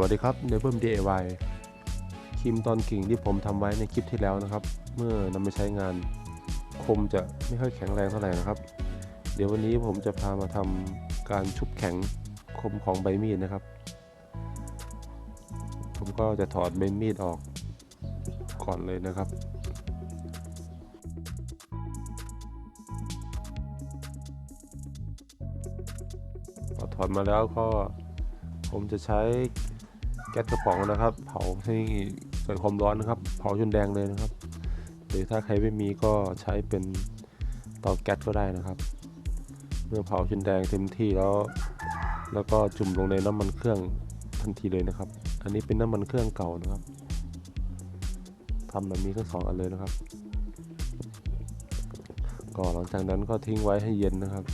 วัสดีครับในเบิม DIY ครีมตอนกิ่งที่ผมทำไว้ในคลิปที่แล้วนะครับ เมื่อนำไปใช้งานคมจะไม่ค่อยแข็งแรงเท่าไหร่นะครับ เดี๋ยววันนี้ผมจะพามาทำการชุบแข็งคมของใบมีดนะครับ ผมก็จะถอดใบมีดออกก่อนเลยนะครับพอถอดมาแล้วก็ผมจะใช้ ก๊สกระป๋องนะครับ เผาให้เกิดความร้อนนะครับ เผาจนแดงเลยนะครับ หรือถ้าใครไม่มีก็ใช้เป็นเตาแก๊สก็ได้นะครับ เมื่อเผาจนแดงเต็มที่แล้ว แล้วก็จุ่มลงในน้ำมันเครื่องทันทีเลยนะครับ อันนี้เป็นน้ำมันเครื่องเก่านะครับทำแบบนี้ทั้งสองอันเลยนะครับ ก็หลังจากนั้นก็ทิ้งไว้ให้เย็นนะครับ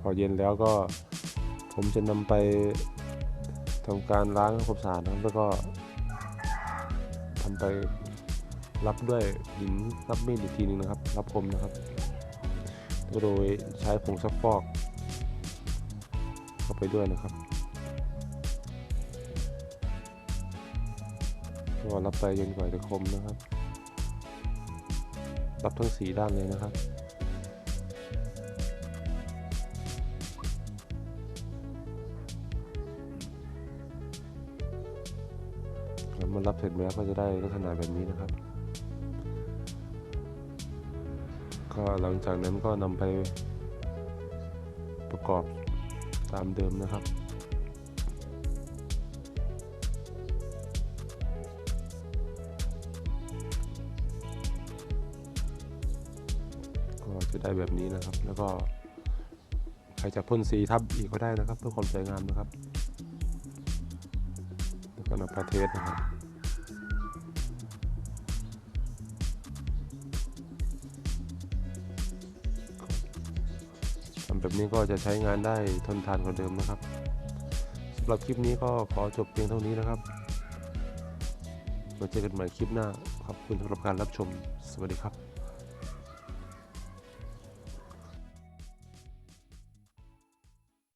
พอเย็นแล้วก็ผมจะนำไปทำการล้างความสะอาดนะครับแล้วก็ทำไปรับด้วยหินรับมีดอีกทีหนึงนะครับ รับคมนะครับ โดยใช้ผงซักฟอก เข้าไปด้วยนะครับก็รับไปจนกว่าจะคมนะครับ รับทั้งสีด้านเลยนะครับ แล้วมันรับเสร็จแล้วก็จะได้ลักษณะแบบนี้นะครับ ก็หลังจากนั้นก็นำไปประกอบตามเดิมนะครับก็จะได้แบบนี้นะครับ แล้วก็ใครจะพ่นสีทับอีกก็ได้นะครับ เพื่อความสวยงามนะครับ แล้วก็นำมาเทสนะครับ แบบนี้ก็จะใช้งานได้ทนทานกว่าเดิมนะครับสำหรับคลิปนี้ก็ขอจบเพียงเท่านี้นะครับมาเจอกันใหม่คลิปหน้าขอบคุณสำหรับการรับชมสวัสดีครับ